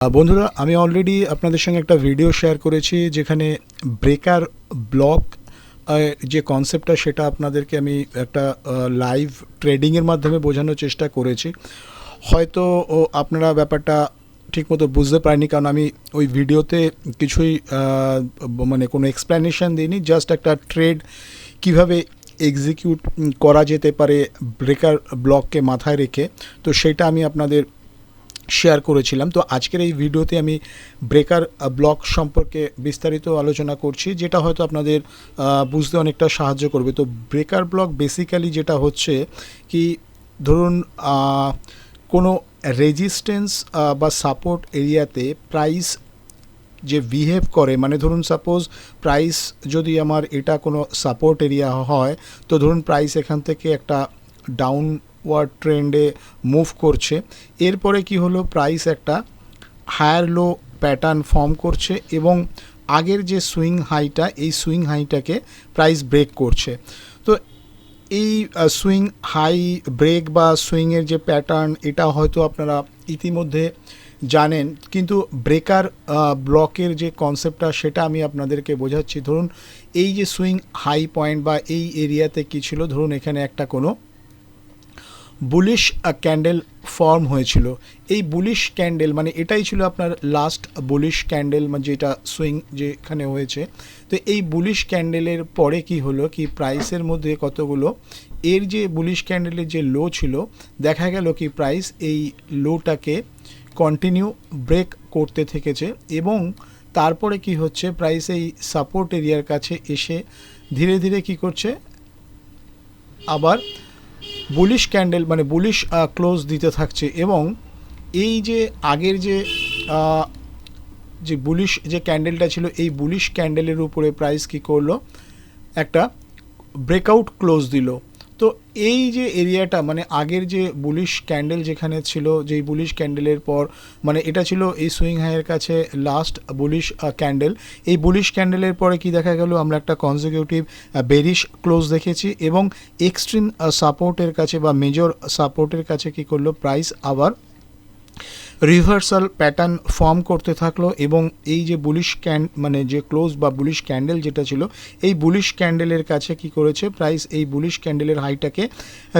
বন্ধুরা, আমি অলরেডি আপনাদের সঙ্গে একটা ভিডিও শেয়ার করেছি যেখানে ব্রেকার ব্লক যে কনসেপ্টটা সেটা আপনাদেরকে আমি একটা লাইভ ট্রেডিংয়ের মাধ্যমে বোঝানোর চেষ্টা করেছি। হয়তো আপনারা ব্যাপারটা ঠিকমতো বুঝতে পারেনি কারণ আমি ওই ভিডিওতে কিছুই মানে কোনো এক্সপ্লেনেশন দিইনি জাস্ট একটা ট্রেড কীভাবে এক্সিকিউট করা যেতে পারে ব্রেকার ব্লককে মাথায় রেখে। তো সেটা আমি আপনাদের শেয়ার করেছিলাম। তো আজকের এই ভিডিওতে আমি ব্রেকার ব্লক সম্পর্কে বিস্তারিত আলোচনা করছি, যেটা হয়তো আপনাদের বুঝতে অনেকটা সাহায্য করবে। তো ব্রেকার ব্লক বেসিক্যালি যেটা হচ্ছে কি, ধরুন কোনো রেজিস্ট্যান্স বা সাপোর্ট এরিয়াতে প্রাইস যে বিহেভ করে মানে ধরুন সাপোজ প্রাইস যদি আমার এটা কোনো সাপোর্ট এরিয়া হয়, তো ধরুন প্রাইস এখান থেকে একটা ডাউনওয়ার্ড ট্রেন্ডে মুভ করছে। এরপরে কি হলো? প্রাইস একটা হায়ার লো প্যাটার্ন ফর্ম করছে এবং আগের যে সুইং হাইটা এই সুইং হাইটাকে প্রাইস ব্রেক করছে। তো এই সুইং হাই ব্রেক বা সুইংয়ের যে প্যাটার্ন এটা হয়তো আপনারা ইতিমধ্যে জানেন। কিন্তু ব্রেকার ব্লকের যে কনসেপ্টটা সেটা আমি আপনাদেরকে বোঝাচ্ছি। ধরুন, এই যে সুইং হাই পয়েন্ট বা এই এরিয়াতে কী ছিল? ধরুন, এখানে একটা কোনো বুলিশ ক্যান্ডেল ফর্ম হয়েছিল। এই বুলিশ ক্যান্ডেল মানে এটাই ছিল আপনার লাস্ট বুলিশ ক্যান্ডেল মানে যেটা সুইং যেখানে হয়েছে। তো এই বুলিশ ক্যান্ডেলের পরে কি হলো? কি প্রাইসের মধ্যে কতগুলো? এর যে বুলিশ ক্যান্ডেলের যে লো ছিল, দেখা গেল কি প্রাইস এই লোটাকে কন্টিনিউ ব্রেক করতে থেকেছে এবং তারপরে কি হচ্ছে? প্রাইস এই সাপোর্ট এরিয়ার কাছে এসে ধীরে ধীরে কি করছে? আবার বুলিশ ক্যান্ডেল মানে বুলিশ ক্লোজ দিতে থাকছে এবং এই যে আগের যে যে বুলিশ যে ক্যান্ডেলটা ছিল, এই বুলিশ ক্যান্ডেলের উপরে প্রাইস কি করল? একটা ব্রেকআউট ক্লোজ দিল। তো এই যে এরিয়াটা মানে আগের যে বুলিশ ক্যান্ডেল যেখানে ছিল, যেই বুলিশ ক্যান্ডেলের পর মানে এটা ছিল এই সুইং হাইয়ের কাছে লাস্ট বুলিশ ক্যান্ডেল এই বুলিশ ক্যান্ডেলের পরে কি দেখা গেল? আমরা একটা কনজিকিউটিভ বেরিশ ক্লোজ দেখেছি এবং এক্সট্রিম সাপোর্টের কাছে বা মেজর সাপোর্টের কাছে কি করল? প্রাইস আবার রিভার্সাল প্যাটার্ন ফর্ম করতে থাকল এবং এই যে বুলিশ ক্যান মানে যে ক্লোজ বা বুলিশ ক্যান্ডেল যেটা ছিল, এই বুলিশ ক্যান্ডেলের কাছে কি করেছে? প্রাইস এই বুলিশ ক্যান্ডেলের হাইটাকে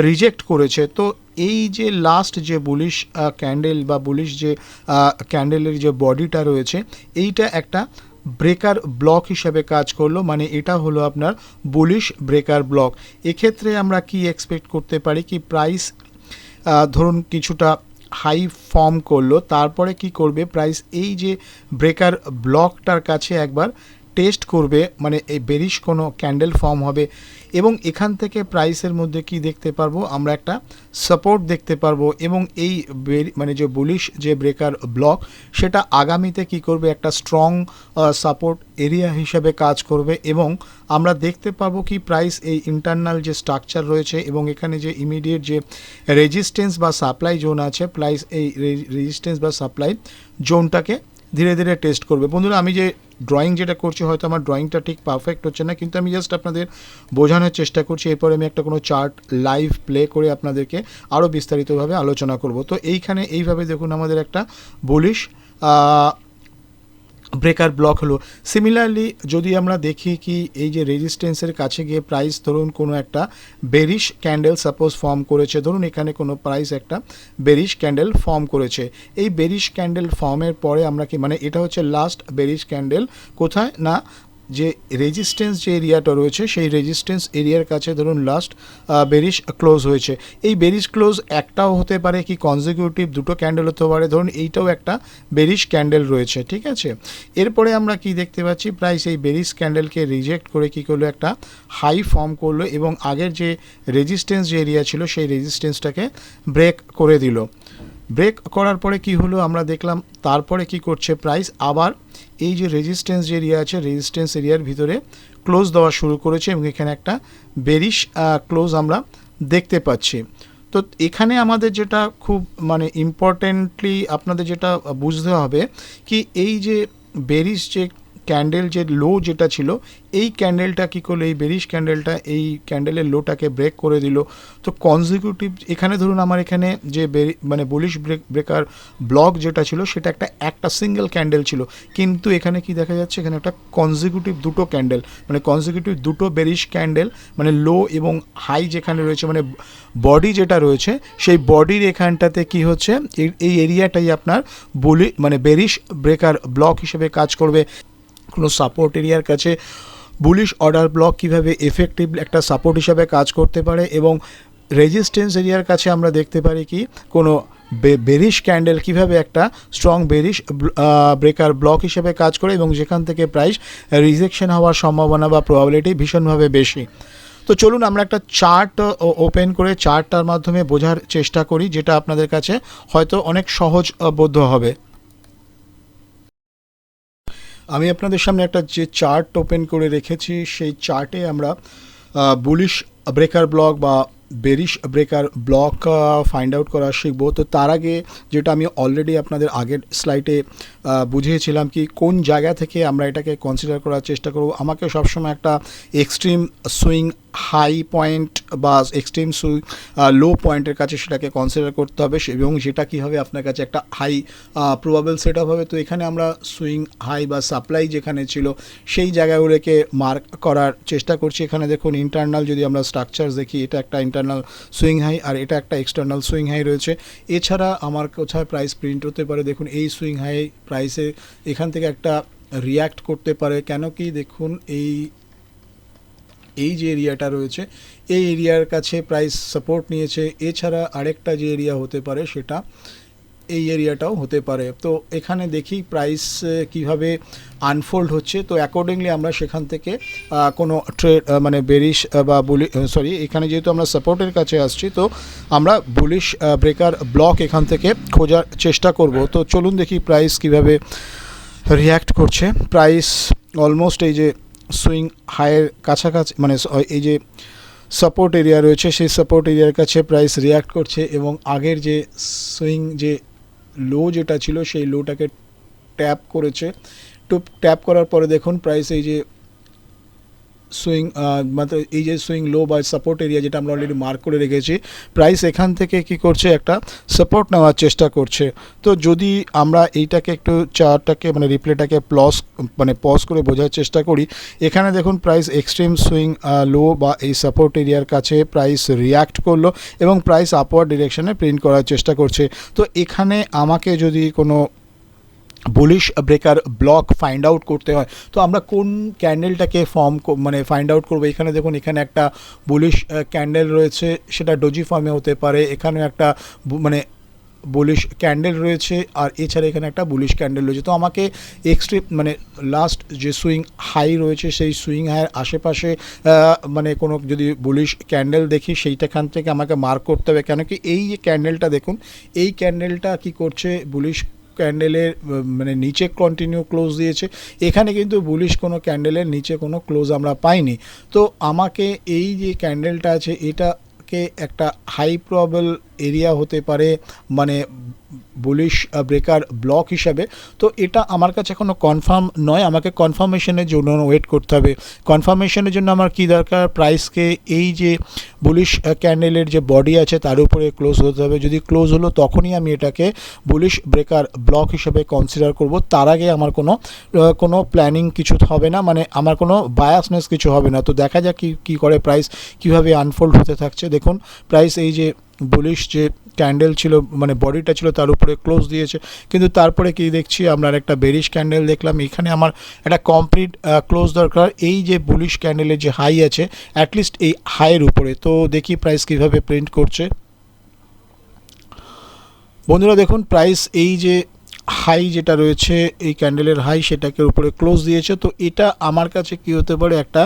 রিজেক্ট করেছে। তো এই যে লাস্ট যে বুলিশ ক্যান্ডেল বা বুলিশ যে ক্যান্ডেলের যে বডিটা রয়েছে, এইটা একটা ব্রেকার ব্লক হিসেবে কাজ করল। মানে এটা হলো আপনার বুলিশ ব্রেকার ব্লক এক্ষেত্রে আমরা কি এক্সপেক্ট করতে পারি? কি প্রাইস ধরুন কিছুটা হাই ফর্ম করল, তারপরে কি করবে? প্রাইস এই যে ব্রেকার ব্লকটার কাছে একবার টেস্ট করবে মানে এই বেরিশ কোনো ক্যান্ডেল ফর্ম হবে এবং এখান থেকে প্রাইসের মধ্যে কি দেখতে পারব? আমরা একটা সাপোর্ট দেখতে পারব এবং এই মানে যে বুলিশ যে ব্রেকার ব্লক সেটা আগামীতে কি করবে? একটা স্ট্রং সাপোর্ট এরিয়া হিসেবে কাজ করবে এবং আমরা দেখতে পাবো কি প্রাইস এই ইন্টারনাল যে স্ট্রাকচার রয়েছে এবং এখানে যে ইমিডিয়েট যে রেজিস্ট্যান্স বা সাপ্লাই জোন আছে প্রাইস এই রেজিস্ট্যান্স বা সাপ্লাই জোনটাকে ধীরে ধীরে টেস্ট করবে। বন্ধুরা, আমি যে ড্রয়িং যেটা করছি, হয়তো আমার ড্রয়িংটা ঠিক পারফেক্ট হচ্ছে না, কিন্তু আমি জাস্ট আপনাদের বোঝানোর চেষ্টা করছি। এরপরে আমি একটা কোনো চার্ট লাইভ প্লে করে আপনাদেরকে আরও বিস্তারিতভাবে আলোচনা করব। তো এইখানে এইভাবে দেখুন আমাদের একটা বুলিশ ব্রেকার ব্লক হলো। সিমিলারলি যদি আমরা দেখি কি এই যে রেজিস্ট্যান্সের কাছে গিয়ে প্রাইস ধরুন কোনো একটা বেরিশ ক্যান্ডেল সাপোজ ফর্ম করেছে, ধরুন এখানে কোনো প্রাইস একটা বেরিশ ক্যান্ডেল ফর্ম করেছে। এই বেরিশ ক্যান্ডেল ফর্মের পরে আমরা কি মানে এটা হচ্ছে লাস্ট বেরিশ ক্যান্ডেল কোথায়? না যে রেজিস্ট্যান্স যে এরিয়াটা রয়েছে, সেই রেজিস্ট্যান্স এরিয়ার কাছে ধরুন লাস্ট বেরিশ ক্লোজ হয়েছে। এই বেরিশ ক্লোজ একটাও হতে পারে কি কনজিকিউটিভ দুটো ক্যান্ডেল হতে পারে, ধরুন এইটাও একটা বেরিশ ক্যান্ডেল রয়েছে, ঠিক আছে? এরপরে আমরা কি দেখতে পাচ্ছি? প্রায় সেই বেরিশ ক্যান্ডেলকে রিজেক্ট করে কি করল? একটা হাই ফর্ম করল এবং আগের যে রেজিস্ট্যান্স যে এরিয়া ছিল, সেই রেজিস্ট্যান্সটাকে ব্রেক করে দিল। ব্রেক করার পরে কি হলো? আমরা দেখলাম, তারপরে কি করছে? প্রাইস আবার এই যে রেজিস্ট্যান্স যে এরিয়া আছে রেজিস্ট্যান্স এরিয়ার ভিতরে ক্লোজ দেওয়া শুরু করেছে এবং এখানে একটা বেরিশ ক্লোজ আমরা দেখতে পাচ্ছি। তো এখানে আমাদের যেটা খুব মানে ইম্পর্টেন্টলি আপনাদের যেটা বুঝতে হবে, কি এই যে বেরিশ যে ক্যান্ডেল যে লো যেটা ছিল, এই ক্যান্ডেলটা কী করল, এই বেরিশ ক্যান্ডেলটা এই ক্যান্ডেলের লোটাকে ব্রেক করে দিল। তো কনজিকিউটিভ এখানে ধরুন আমার এখানে যে মানে বুলিশ ব্রেক ব্রেকার ব্লক যেটা ছিল, সেটা একটা একটা সিঙ্গেল ক্যান্ডেল ছিল। কিন্তু এখানে কি দেখা যাচ্ছে, এখানে একটা কনজিকিউটিভ দুটো ক্যান্ডেল মানে কনজিকিউটিভ দুটো বেরিশ ক্যান্ডেল মানে লো এবং হাই যেখানে রয়েছে মানে বডি যেটা রয়েছে, সেই বডির এখানটাতে কি হচ্ছে এই এরিয়াটাই আপনার বলি মানে বেরিশ ব্রেকার ব্লক হিসেবে কাজ করবে। কোনো সাপোর্ট এরিয়ার কাছে বুলিশ অর্ডার ব্লক কীভাবে এফেক্টিভ একটা সাপোর্ট হিসাবে কাজ করতে পারে এবং রেজিস্ট্যান্স এরিয়ার কাছে আমরা দেখতে পারি কি, কোনো বেরিশ ক্যান্ডেল কীভাবে একটা স্ট্রং বেরিশ ব্রেকার ব্লক হিসেবে কাজ করে এবং যেখান থেকে প্রাইস রিজেকশন হওয়ার সম্ভাবনা বা প্রবাবিলিটি ভীষণভাবে বেশি। তো চলুন আমরা একটা চার্ট ওপেন করে চার্টটার মাধ্যমে বোঝার চেষ্টা করি, যেটা আপনাদের কাছে হয়তো অনেক সহজ বোধ্য হবে। আমি আপনাদের সামনে একটা যে চার্ট ওপেন করে রেখেছি, সেই চার্টে আমরা বুলিশ ব্রেকার ব্লক বা bearish breaker block find out করা শিখব। তো তার আগে যেটা আমি অলরেডি আপনাদের আগের স্লাইডে বুঝিয়েছিলাম কি কোন জায়গা থেকে আমরা এটাকে কনসিডার করার চেষ্টা করব। আমাকে সবসময় একটা এক্সট্রিম সুইং হাই পয়েন্ট বা এক্সট্রিম সুইং লো পয়েন্টের কাছে সেটাকে কনসিডার করতে হবে এবং সেটা কী হবে আপনার কাছে একটা হাই প্রবাবল সেট আপ হবে। তো এখানে আমরা সুইং হাই বা সাপ্লাই যেখানে ছিল সেই জায়গাগুলোকে মার্ক করার চেষ্টা করছি। এখানে দেখুন ইন্টারনাল যদি আমরা স্ট্রাকচার দেখি, এটা একটা ইন্টারনাল সুইং হাই আর এটা একটা এক্সটার্নাল সুইং হাই রয়েছে। এছাড়া আমার কোথায় প্রাইস প্রিন্ট হতে পারে? দেখুন, এই সুইং হাই প্রাইসে এখান থেকে একটা রিয়্যাক্ট করতে পারে। কেন কি? দেখুন, এই এই যে এরিয়াটা রয়েছে, এই এরিয়ার কাছে প্রাইস সাপোর্ট নিয়েছে। এছাড়া আরেকটা যে এরিয়া হতে পারে সেটা এই এরিয়াটাও হতে পারে। তো এখানে দেখি প্রাইস কীভাবে আনফোল্ড হচ্ছে। তো অ্যাকর্ডিংলি আমরা সেখান থেকে কোনো ট্রেড মানে বেরিশ বা বুলি সরি এখানে যেহেতু আমরা সাপোর্টের কাছে আসছি, তো আমরা বুলিশ ব্রেকার ব্লক এখান থেকে খোঁজার চেষ্টা করব। তো চলুন দেখি প্রাইস কীভাবে রিয়্যাক্ট করছে। প্রাইস অলমোস্ট এই যে সুইং হায়ের কাছাকাছি মানে এই যে সাপোর্ট এরিয়া রয়েছে, সেই সাপোর্ট এরিয়ার কাছে প্রাইস রিয়্যাক্ট করছে এবং আগের যে সুইং যে লো যেটা ছিল সেই লোটাকে ট্যাপ করেছে। তো ট্যাপ করার পরে দেখুন প্রাইস এই যে সুইং মানে এই যে সুইং লো বা সাপোর্ট এরিয়া যেটা আমরা অলরেডি মার্ক করে রেখেছি প্রাইস এখান থেকে কি করছে? একটা সাপোর্ট নেওয়ার চেষ্টা করছে। তো যদি আমরা এইটাকে একটু চারটাকে মানে রিপ্লেটাকে প্লস মানে পজ করে বোঝার চেষ্টা করি, এখানে দেখুন প্রাইস এক্সট্রিম সুইং লো বা এই সাপোর্ট এরিয়ার কাছে প্রাইস রিয়্যাক্ট করল এবং প্রাইস আপওয়ার্ড ডিরেকশনে প্রিন্ট করার চেষ্টা করছে। তো এখানে আমাকে যদি কোনো bullish breaker block find out করতে হয়। তো আমরা কোন ক্যান্ডেলটাকে ফর্ম মানে ফাইন্ড আউট করব? এখানে দেখুন, এখানে একটা বুলিশ ক্যান্ডেল রয়েছে, সেটা ডোজি ফর্মে হতে পারে। এখানে একটা মানে বুলিশ ক্যান্ডেল রয়েছে, আর এছাড়া এখানে একটা বুলিশ ক্যান্ডেল রয়েছে। তো আমাকে এক্সট্রিম মানে লাস্ট যে সুইং হাই রয়েছে, সেই সুইং হাইয়ের আশেপাশে মানে কোনো যদি বুলিশ ক্যান্ডেল দেখি, সেইটাখান থেকে আমাকে মার্ক করতে হবে। কেন কি এই যে ক্যান্ডেলটা দেখুন, এই ক্যান্ডেলটা কি করছে? বুলিশ ক্যান্ডেলের মানে নিচে কন্টিনিউ ক্লোজ দিয়েছে। এখানে কিন্তু বুলিশ কোনো ক্যান্ডেলের নিচে কোনো ক্লোজ আমরা পাইনি। তো আমাকে এই যে ক্যান্ডেলটা আছে, এটাকে একটা হাই প্রবেল এরিয়া হতে পারে মানে বুলিশ ব্রেকার ব্লক হিসাবে। তো এটা আমার কাছে এখনও কনফার্ম নয়। আমাকে কনফার্মেশনের জন্য ওয়েট করতে হবে। কনফার্মেশনের জন্য আমার কি দরকার? প্রাইসকে এই যে বুলিশ ক্যান্ডেলের যে বডি আছে, তার উপরে ক্লোজ হতে হবে। যদি ক্লোজ হলো, তখনই আমি এটাকে বুলিশ ব্রেকার ব্লক হিসেবে কনসিডার করব। তার আগে আমার কোনো কোনো প্ল্যানিং কিছু হবে না। মানে আমার কোনো বায়াসনেস কিছু হবে না। তো দেখা যাক কি, কী করে প্রাইস কীভাবে আনফোল্ড হতে থাকছে। দেখুন প্রাইস এই যে বুলিশ যে ক্যান্ডেল ছিল মানে বডিটা ছিল তার উপরে ক্লোজ দিয়েছে। কিন্তু তারপরে কি দেখছি? আমরা একটা বেরিশ ক্যান্ডেল দেখলাম। এখানে আমার একটা কমপ্লিট ক্লোজ দরকার। এই যে বুলিশ ক্যান্ডেলের যে হাই আছে অ্যাটলিস্ট এই হাইয়ের উপরে। তো দেখি প্রাইস কীভাবে প্রিন্ট করছে। বন্ধুরা দেখুন প্রাইস এই যে হাই যেটা রয়েছে, এই ক্যান্ডেলের হাই সেটাকে উপরে ক্লোজ দিয়েছে। তো এটা আমার কাছে কি হতে পারে? একটা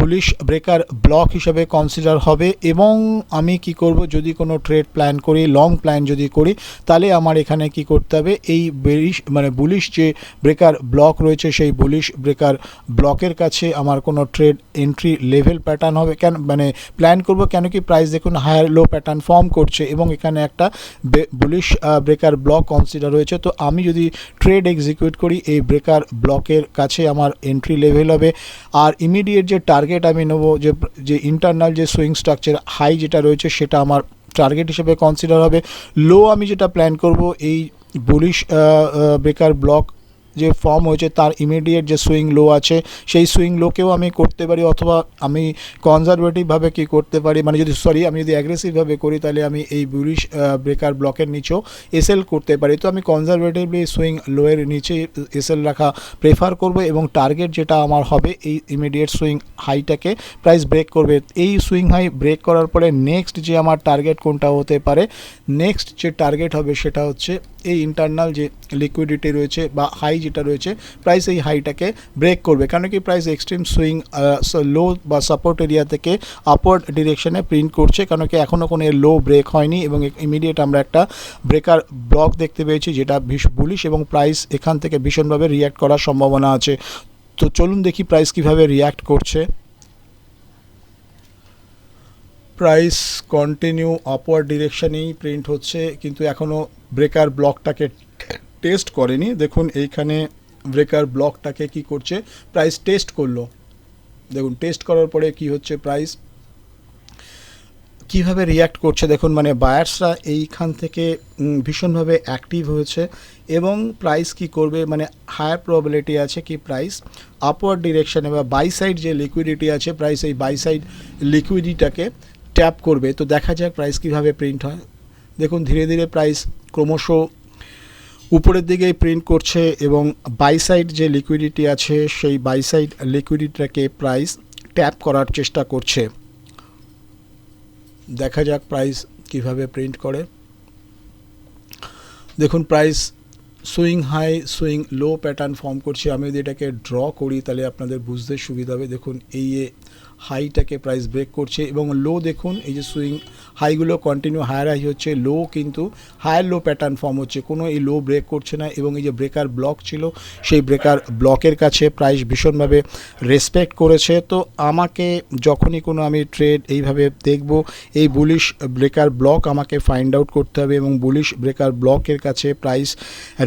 বুলিশ ব্রেকার ব্লক হিসাবে কনসিডার হবে এবং আমি কি করব? যদি কোনো ট্রেড প্ল্যান করি লং প্ল্যান যদি করি, তাহলে আমার এখানে কি করতে হবে? এই বেরিশ মানে বুলিশ যে ব্রেকার ব্লক রয়েছে, সেই বুলিশ ব্রেকার ব্লকের কাছে আমার কোনো ট্রেড এন্ট্রি লেভেল প্যাটার্ন হবে। কেন মানে প্ল্যান করব কেন কি প্রাইস দেখুন হায়ার লো প্যাটার্ন ফর্ম করছে এবং এখানে একটা বুলিশ ব্রেকার ব্লক কনসিডার রয়েছে তো আমি যদি ট্রেড এক্সিকিউট করি, এই ব্রেকার ব্লকের কাছে আমার এন্ট্রি লেভেল হবে। আর ইমিডিয়েট যে টার্গেট আমি নেব, যে যে ইন্টারনাল যে সুইং স্ট্রাকচার হাই যেটা রয়েছে, সেটা আমার টার্গেট হিসেবে কনসিডার হবে। লো আমি যেটা প্ল্যান করব, এই বুলিশ ব্রেকার ব্লক যে ফর্ম হয়েছে তার ইমিডিয়েট যে সুইং লো আছে, সেই সুইং লোকেও আমি করতে পারি অথবা আমি কনজারভেটিভভাবে কি করতে পারি? মানে যদি সরি আমি যদি অ্যাগ্রেসিভভাবে করি, তাহলে আমি এই বুলিশ ব্রেকার ব্লকের নিচেও এসএল করতে পারি। তো আমি কনজারভেটিভলি সুইং লোয়ের নিচে এসএল রাখা প্রেফার করব এবং টার্গেট যেটা আমার হবে, এই ইমিডিয়েট সুইং হাইটাকে প্রাইস ব্রেক করবে। এই সুইং হাই ব্রেক করার পরে নেক্সট যে আমার টার্গেট কোনটা হতে পারে নেক্সট যে টার্গেট হবে সেটা হচ্ছে এই ইন্টারনাল যে লিকুইডিটি রয়েছে বা হাই যেটা রয়েছে প্রাইস এই হাইটাকে ব্রেক করবে। কারণ কি প্রাইস এক্সট্রিম সুইং লো বা সাপোর্ট এরিয়া থেকে আপওয়ার্ড ডিরেকশনে প্রিন্ট করছে। কারণ কি এখনও কোনো এর লো ব্রেক হয়নি এবং ইমিডিয়েট আমরা একটা ব্রেকার ব্লক দেখতে পেয়েছি যেটা ভীষ বুলিশ এবং প্রাইস এখান থেকে ভীষণভাবে রিয়্যাক্ট করার সম্ভাবনা আছে। তো চলুন দেখি প্রাইস কীভাবে রিয়্যাক্ট করছে। প্রাইস কন্টিনিউ আপওয়ার্ড ডিরেকশনেই প্রিন্ট হচ্ছে, কিন্তু এখনও ব্রেকার ব্লকটাকে টেস্ট করেনি। দেখুন, এইখানে ব্রেকার ব্লকটাকে কি করছে প্রাইস টেস্ট করল। দেখুন টেস্ট করার পরে কি হচ্ছে প্রাইস কীভাবে রিয়্যাক্ট করছে, দেখুন মানে বায়ার্সরা এইখান থেকে ভীষণভাবে অ্যাক্টিভ হয়েছে এবং প্রাইস কি করবে মানে হায়ার প্রবাবিলিটি আছে কি প্রাইস আপওয়ার্ড ডিরেকশানে বা বাই সাইড যে লিকুইডিটি আছে প্রাইস এই বাই সাইড লিকুইডিটাকে ট্যাপ করবে। তো দেখা যাক প্রাইস কীভাবে প্রিন্ট হয়। দেখুন, ধীরে ধীরে প্রাইস ক্রমশ উপরের দিকে প্রিন্ট করছে এবং বাইসাইড যে লিকুইডিটি আছে, সেই বাইসাইড লিকুইডিটিটাকে প্রাইস ট্যাপ করার চেষ্টা করছে। দেখা যাক প্রাইস কীভাবে প্রিন্ট করে। দেখুন price swing high, swing low pattern form করছে। আমি যদি এটাকে ড্র করি, তাহলে আপনাদের বুঝতে সুবিধা হবে। দেখুন, এই হাইটাকে প্রাইস ব্রেক করছে এবং লো দেখুন, এই যে সুইং হাইগুলো কন্টিনিউ হায়ার হাই হচ্ছে। লো কিন্তু হায়ার লো প্যাটার্ন ফর্ম হচ্ছে। কোনো এই লো ব্রেক করছে না এবং এই যে ব্রেকার ব্লক ছিল, সেই ব্রেকার ব্লকের কাছে প্রাইস ভীষণভাবে রেসপেক্ট করেছে। তো আমাকে যখনই কোনো আমি ট্রেড এইভাবে দেখব, এই বুলিশ ব্রেকার ব্লক আমাকে ফাইন্ড আউট করতে হবে এবং বুলিশ ব্রেকার ব্লকের কাছে প্রাইস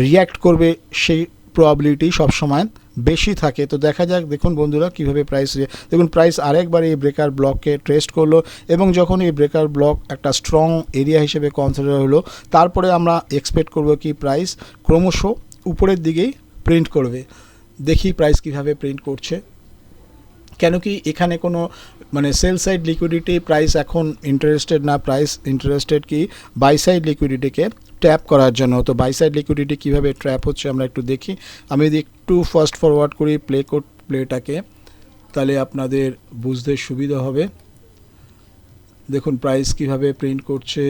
রিয়্যাক্ট করবে সেই প্রবাবিলিটি সবসময় বেশি থাকে। তো দেখা যাক, দেখুন বন্ধুরা কীভাবে প্রাইস দেখুন প্রাইস আরেকবার এই ব্রেকার ব্লককে টেস্ট করল এবং যখন এই ব্রেকার ব্লক একটা স্ট্রং এরিয়া হিসেবে কনসিডার হলো, তারপরে আমরা এক্সপেক্ট করব কি প্রাইস ক্রমশ উপরের দিকেই প্রিন্ট করবে। দেখি প্রাইস কীভাবে প্রিন্ট করছে। কেন কি এখানে কোনো মানে সেল সাইড লিকুইডিটি প্রাইস এখন ইন্টারেস্টেড না প্রাইস ইন্টারেস্টেড কি বাই সাইড লিকুইডিটিকে ট্যাপ করার জন্য। তো বাই সাইড লিকুইডিটি কীভাবে ট্র্যাপ হচ্ছে আমরা একটু দেখি। আমি যদি একটু ফাস্ট ফরওয়ার্ড করি প্লে কোড প্লেটাকে তাহলে আপনাদের বুঝতে সুবিধা হবে। দেখুন প্রাইস কীভাবে প্রিন্ট করছে।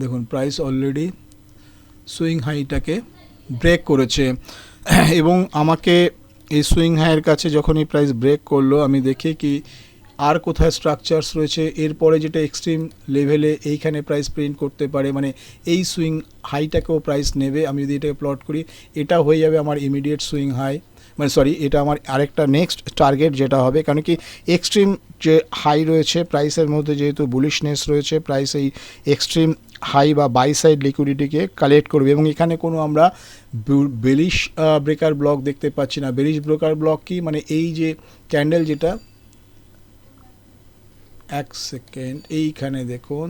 দেখুন প্রাইস অলরেডি সুইং হাইটাকে ব্রেক করেছে। এবং আমাকে এই সুইং হাইয়ের কাছে যখন এই প্রাইস ব্রেক করল, আমি দেখি কি আর কোথায় স্ট্রাকচার্স রয়েছে। এরপরে যেটা এক্সট্রিম লেভেলে এইখানে প্রাইস প্রিন্ট করতে পারে মানে এই সুইং হাইটাকেও প্রাইস নেবে। আমি যদি এটাকে প্লট করি, এটা হয়ে যাবে আমার ইমিডিয়েট সুইং হাই। মানে সরি এটা আমার আরেকটা নেক্সট টার্গেট যেটা হবে। কারণ কি এক্সট্রিম যে হাই রয়েছে প্রাইসের মধ্যে যেহেতু বুলিশনেস রয়েছে প্রাইস এই এক্সট্রিম হাই বা বাই সাইড লিকুইডিটিকে কালেক্ট করবে। এবং এখানে কোনো আমরা বেলিশ ব্রেকার ব্লক দেখতে পাচ্ছি না। বেলিশ ব্রেকার ব্লক কি? মানে এই যে ক্যান্ডেল যেটা, এক সেকেন্ড এইখানে দেখুন,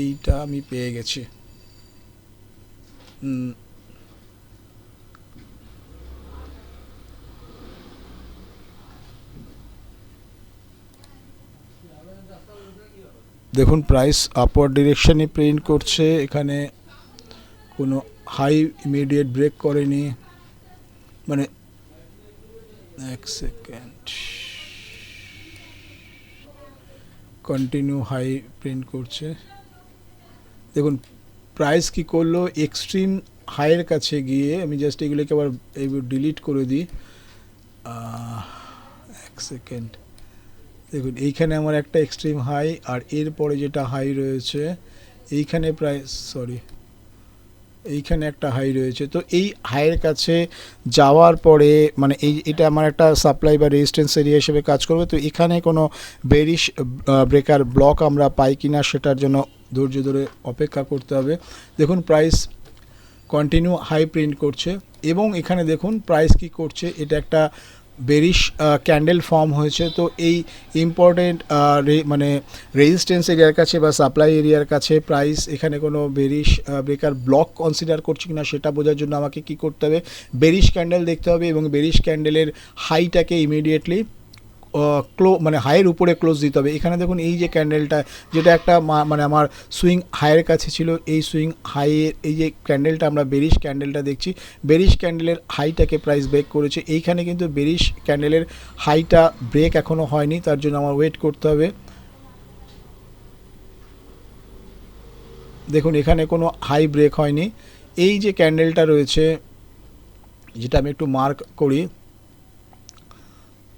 এইটা আমি পেয়ে গেছি। দেখুন প্রাইস আপওয়ার্ড ডিরেকশনে প্রিন্ট করছে। এখানে কোনো হাই ইমিডিয়েট ব্রেক করেনি। মানে এক সেকেন্ড কন্টিনিউ হাই প্রিন্ট করছে। দেখুন প্রাইস কি করল? এক্সট্রিম হাইয়ের কাছে গিয়ে আমি জাস্ট এগুলোকে আবার ডিলিট করে দিই। এক সেকেন্ড দেখুন, এইখানে আমার একটা এক্সট্রিম হাই আর এরপরে যেটা হাই রয়েছে, এইখানে প্রায় সরি এইখানে একটা হাই রয়েছে। তো এই হাইয়ের কাছে যাওয়ার পরে মানে এই, এটা আমার একটা সাপ্লাই বা রেজিস্ট্যান্স এরিয়া হিসেবে কাজ করবে। তো এখানে কোনো বেরিশ ব্রেকার ব্লক আমরা পাই কি না সেটার জন্য ধৈর্য ধরে অপেক্ষা করতে হবে। দেখুন প্রাইস কন্টিনিউ হাই প্রিন্ট করছে এবং এখানে দেখুন প্রাইস কি করছে, এটা একটা বেরিশ ক্যান্ডেল ফর্ম হয়েছে, তো এই ইম্পর্টেন্ট মানে রেজিস্ট্যান্স এরিয়ার কাছে বা সাপ্লাই এরিয়ার কাছে প্রাইস এখানে কোনো বেরিশ ব্রেকার ব্লক কনসিডার করছে কিনা সেটা বোঝার জন্য আমাকে কি করতে হবে? বেরিশ ক্যান্ডেল দেখতে হবে এবং বেরিশ ক্যান্ডেলের হাইটাকে ইমিডিয়েটলি ক্লো মানে হাইয়ের উপরে ক্লোজ দিতে হবে। এখানে দেখুন এই যে ক্যান্ডেলটা যেটা একটা মানে আমার সুইং হাইয়ের কাছে ছিল, এই সুইং হাইয়ের এই যে ক্যান্ডেলটা আমরা বেরিশ ক্যান্ডেলটা দেখছি। বেরিশ ক্যান্ডেলের হাইটাকে প্রাইস ব্রেক করেছে। এইখানে কিন্তু বেরিশ ক্যান্ডেলের হাইটা ব্রেক এখনও হয়নি, তার জন্য আমার ওয়েট করতে হবে। দেখুন, এখানে কোনো হাই ব্রেক হয়নি। এই যে ক্যান্ডেলটা রয়েছে, যেটা আমি একটু মার্ক করি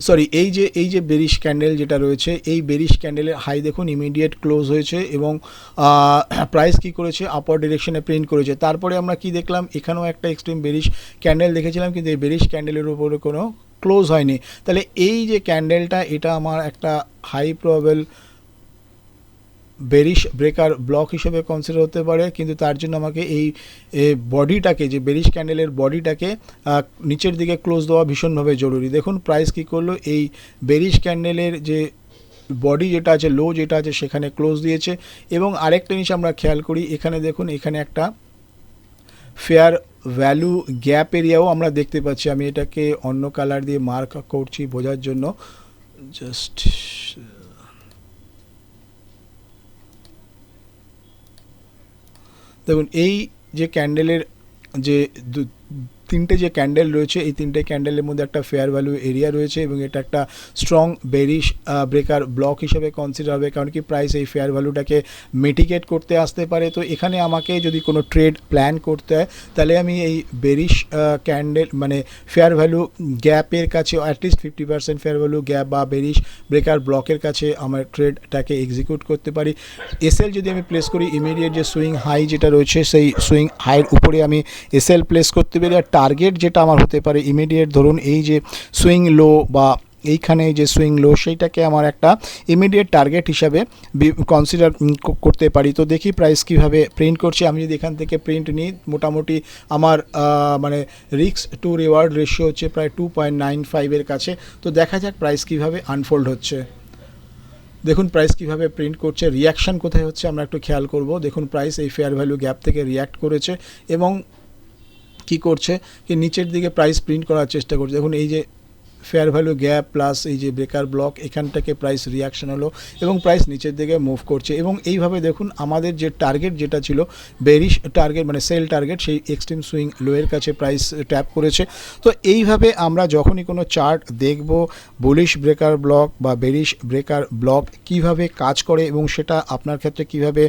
সরি এই যে এই যে বেরিশ ক্যান্ডেল যেটা রয়েছে, এই বেরিশ ক্যান্ডেলের হাই দেখুন ইমিডিয়েট ক্লোজ হয়েছে এবং প্রাইস কি করেছে? আপার ডিরেকশনে প্রিন্ট করেছে। তারপরে আমরা কি দেখলাম? এখানেও একটা এক্সট্রিম বেরিশ ক্যান্ডেল দেখেছিলাম, কিন্তু এই বেরিশ ক্যান্ডেলের উপরে কোনো ক্লোজ হয়নি। তাহলে এই যে ক্যান্ডেলটা এটা আমার একটা high probable bearish breaker block হিসেবে কনসিডার হতে পারে, কিন্তু তার জন্য আমাকে এই বডিটাকে যে বেরিশ ক্যান্ডেলের বডিটাকে নিচের দিকে ক্লোজ দেওয়া ভীষণভাবে জরুরি। দেখুন প্রাইস কী করল? এই বেরিশ ক্যান্ডেলের যে বডি যেটা আছে লো যেটা আছে, সেখানে ক্লোজ দিয়েছে। এবং আরেকটা জিনিস আমরা খেয়াল করি, এখানে দেখুন, এখানে একটা ফেয়ার ভ্যালু গ্যাপ এরিয়াও আমরা দেখতে পাচ্ছি। আমি এটাকে অন্য কালার দিয়ে মার্ক করছি বোঝার জন্য। জাস্ট দেখুন এই যে ক্যান্ডেলের যে তিনটে যে ক্যান্ডেল রয়েছে, এই তিনটে ক্যান্ডেলের মধ্যে একটা ফেয়ার ভ্যালু এরিয়া রয়েছে এবং এটা একটা স্ট্রং বেরিশ ব্রেকার ব্লক হিসেবে কনসিডার হবে। কারণ কি প্রাইস এই ফেয়ার ভ্যালুটাকে মিটিগেট করতে আসতে পারে। তো এখানে আমাকে যদি কোনো ট্রেড প্ল্যান করতে হয়, তাহলে আমি এই বেরিশ ক্যান্ডেল মানে ফেয়ার ভ্যালু গ্যাপের কাছে at least fifty percent fair value gap বা বেরিশ ব্রেকার ব্লকের কাছে আমার ট্রেডটাকে এক্সিকিউট করতে পারি। এসএল যদি আমি প্লেস করি ইমিডিয়েট যে সুইং হাই যেটা রয়েছে, সেই সুইং হাইয়ের উপরে আমি এসএল প্লেস করতে পারি। আর টার্গেট যেটা আমার হতে পারে ইমিডিয়েট ধরুন এই যে সুইং লো বা এইখানে যে সুইং লো সেইটাকে আমার একটা ইমিডিয়েট টার্গেট হিসাবে কনসিডার করতে পারি। তো দেখি প্রাইস কীভাবে প্রিন্ট করছে। আমি যদি এখান থেকে প্রিন্ট নিই, মোটামুটি আমার মানে রিক্স টু রিওয়ার্ড রেশিও হচ্ছে প্রায় টু পয়েন্ট নাইন ফাইভের কাছে। তো দেখা যাক প্রাইস কীভাবে আনফোল্ড হচ্ছে। দেখুন প্রাইস কীভাবে প্রিন্ট করছে। রিয়াকশান কোথায় হচ্ছে আমরা একটু খেয়াল করব। দেখুন প্রাইস এই ফেয়ার ভ্যালু গ্যাপ থেকে রিয়াক্ট করেছে এবং কি করছে কি নিচের দিকে প্রাইস প্রিন্ট করার চেষ্টা করছে। দেখুন এই যে ফেয়ার ভ্যালু গ্যাপ প্লাস এই যে ব্রেকার ব্লক এখান থেকে প্রাইস রিয়াকশন হলো এবং প্রাইস নিচের দিকে মুভ করছে। এবং এইভাবে দেখুন আমাদের যে টার্গেট যেটা ছিল বেরিশ টার্গেট মানে সেল টার্গেট সেই এক্সট্রিম সুইং লোয়ের কাছে প্রাইস ট্যাপ করেছে। তো এইভাবে আমরা যখনই কোনো চার্ট দেখব বুলিশ ব্রেকার ব্লক বা বেরিশ ব্রেকার ব্লক কীভাবে কাজ করে এবং সেটা আপনার ক্ষেত্রে কীভাবে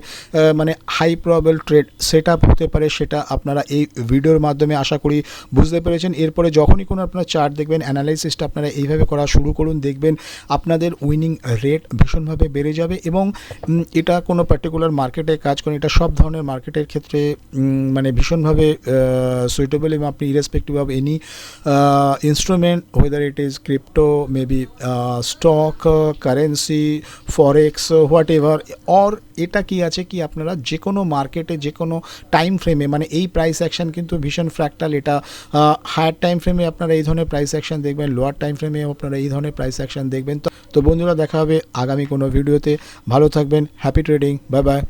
মানে high probable trade set up হতে পারে সেটা আপনারা এই ভিডিওর মাধ্যমে আশা করি বুঝতে পেরেছেন। এরপরে যখনই কোনো আপনারা চার্ট দেখবেন অ্যানালাইসিসটা আপনারা এইভাবে করা শুরু করুন, দেখবেন আপনাদের উইনিং রেট ভীষণভাবে বেড়ে যাবে এবং এটা কোনো পার্টিকুলার মার্কেটে কাজ করে, এটা সব ধরনের মার্কেটের ক্ষেত্রে মানে ভীষণভাবে সুইটেবল এবং আপনি irrespective of any instrument whether it is crypto maybe stock currency forex whatever or এটা কি আছে কি আপনারা যে কোনো মার্কেটে যে কোনো টাইম ফ্রেমে মানে এই প্রাইস অ্যাকশন কিন্তু ভীষণ ফ্র্যাক্টাল এটা হায়ার টাইম ফ্রেমে আপনারা এই ধরনের প্রাইস অ্যাকশন দেখবেন লোয়ার টাইম ফ্রেমে আপনারা এই ধরনের প্রাইস অ্যাকশন দেখবেন। তো তো বন্ধুরা, দেখা হবে আগামী কোনো ভিডিওতে ভালো থাকবেন হ্যাপি ট্রেডিং বাই বাই